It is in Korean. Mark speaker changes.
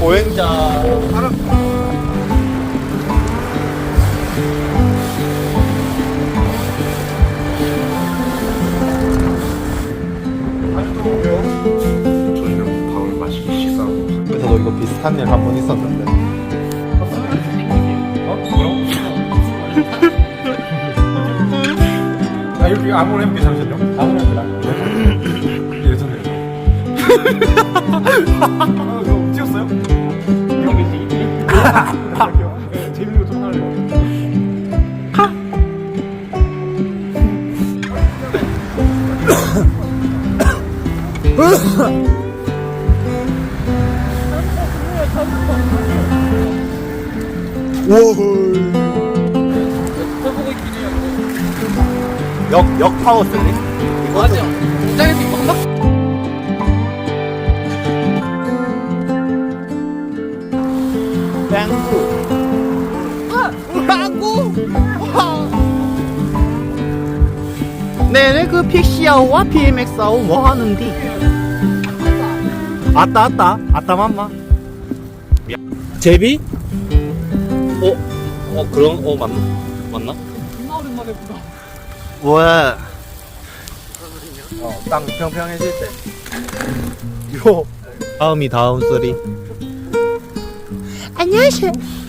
Speaker 1: 보행자.
Speaker 2: 저희는 밥을 맛있게 식사하고
Speaker 1: 저도 이거 비슷한 일 한 번 있었는데.
Speaker 2: 어? 아 여기 아무나 해볼게 잠시만요 아, 이거 찍었어요? 네, 재밌는 거 좀 하려고.
Speaker 1: 역, 역 파워 슬립?
Speaker 3: 맞아.
Speaker 1: 땡구.
Speaker 3: 하고
Speaker 1: 네네 그 픽시아오와 PMX아오 뭐 하는디? 아따 아따 아따 맘마 제비? 어? 어 그런 어 맞나? 맞나?
Speaker 3: 존나 오랜만에 보다.
Speaker 1: 왜? 어땅 평평해질 때 요. 다음이 다음 소리
Speaker 4: 안녕하세요.